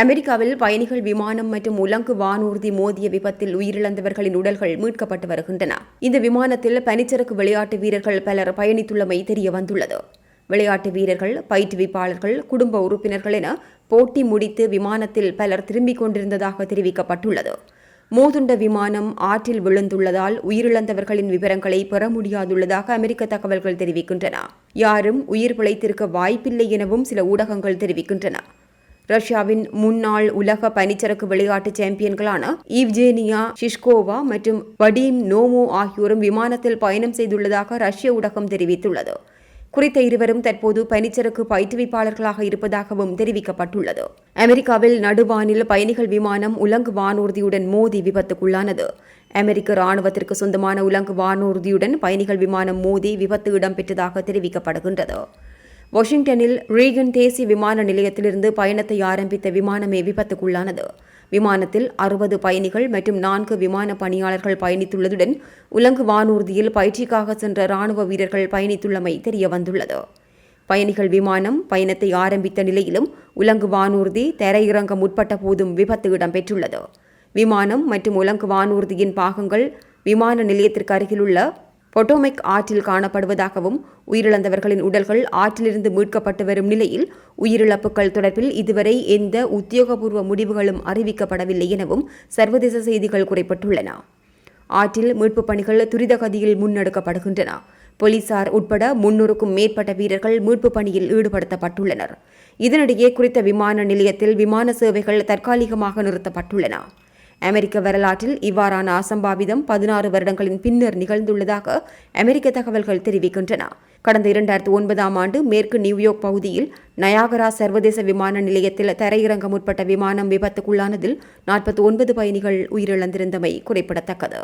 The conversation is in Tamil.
அமெரிக்காவில் பயணிகள் விமானம் மற்றும் உலங்கு வானூர்தி மோதிய விபத்தில் உயிரிழந்தவர்களின் உடல்கள் மீட்கப்பட்டு வருகின்றன. இந்த விமானத்தில் பனிச்சறுக்கு விளையாட்டு வீரர்கள் பலர் பயணித்துள்ளமை தெரிய வந்துள்ளது விளையாட்டு வீரர்கள் பயிற்றுவிப்பாளர்கள் குடும்ப உறுப்பினர்கள் என போட்டி முடித்து விமானத்தில் பலர் திரும்பிக் கொண்டிருந்ததாக தெரிவிக்கப்பட்டுள்ளது. மோதுண்ட விமானம் ஆற்றில் விழுந்துள்ளதால் உயிரிழந்தவர்களின் விவரங்களை பெற முடியாதுள்ளதாக அமெரிக்க தகவல்கள் தெரிவிக்கின்றன. யாரும் உயிர் பிழைத்திருக்க வாய்ப்பில்லை எனவும் சில ஊடகங்கள் தெரிவிக்கின்றன. ரஷ்யாவின் முன்னாள் உலக பனிச்சரக்கு விளையாட்டு சாம்பியன்களான ஈவ்ஜேனியா ஷிஷ்கோவா மற்றும் வடீம் நோமோ ஆகியோரும் விமானத்தில் பயணம் செய்துள்ளதாக ரஷ்ய ஊடகம் தெரிவித்துள்ளது. குறித்த இருவரும் தற்போது பனிச்சறுக்கு பயிற்றுவிப்பாளர்களாக இருப்பதாகவும் தெரிவிக்கப்பட்டுள்ளது. அமெரிக்காவில் நடுவானில் பயணிகள் விமானம் உலங்கு வானூர்தியுடன் மோதி விபத்துக்குள்ளானது. அமெரிக்க ராணுவத்திற்கு சொந்தமான உலங்கு வானூர்தியுடன் பயணிகள் விமானம் மோதி விபத்து இடம்பெற்றதாக தெரிவிக்கப்படுகின்றது. வாஷிங்டனில் ரீகன் தேசிய விமான நிலையத்திலிருந்து பயணத்தை ஆரம்பித்த விமானமே விபத்துக்குள்ளானது. விமானத்தில் அறுபது பயணிகள் மற்றும் நான்கு விமான பணியாளர்கள் பயணித்துள்ளதுடன் உலங்கு வானூர்தியில் பயிற்சிக்காக சென்ற ராணுவ வீரர்கள் பயணித்துள்ளமை தெரியவந்துள்ளது. பயணிகள் விமானம் பயணத்தை ஆரம்பித்த நிலையிலும் உலங்கு வானூர்தி தரையிறங்க முற்பட்ட போதும் விபத்து இடம்பெற்றுள்ளது. விமானம் மற்றும் உலங்கு வானூர்தியின் பாகங்கள் விமான நிலையத்திற்கு அருகிலுள்ள பொட்டோமெக் ஆற்றில் காணப்படுவதாகவும் உயிரிழந்தவர்களின் உடல்கள் ஆற்றிலிருந்து மீட்கப்பட்டு வரும் நிலையில் உயிரிழப்புகள் தொடர்பில் இதுவரை எந்த உத்தியோகபூர்வ முடிவுகளும் அறிவிக்கப்படவில்லை எனவும் சர்வதேச செய்திகள் குறிப்பிட்டுள்ளன. ஆற்றில் மீட்புப் பணிகள் துரித கதியில் முன்னெடுக்கப்படுகின்றன. போலீசார் உட்பட முன்னூறுக்கும் மேற்பட்ட வீரர்கள் மீட்புப் பணியில் ஈடுபடுத்தப்பட்டுள்ளனர். இதனிடையே குறித்த விமான நிலையத்தில் விமான சேவைகள் தற்காலிகமாக நிறுத்தப்பட்டுள்ளன. அமெரிக்க வரலாற்றில் இவ்வாறான அசம்பாவிதம் பதினாறு வருடங்களின் பின்னர் நிகழ்ந்துள்ளதாக அமெரிக்க தகவல்கள் தெரிவிக்கின்றன. கடந்த இரண்டாயிரத்து ஒன்பதாம் ஆண்டு மேற்கு நியூயார்க் பகுதியில் நயாகரா சர்வதேச விமான நிலையத்தில் தரையிறங்க முற்பட்ட விமானம் விபத்துக்குள்ளானதில் நாற்பத்தி ஒன்பது பயணிகள் உயிரிழந்திருந்தமை குறிப்பிடத்தக்கது.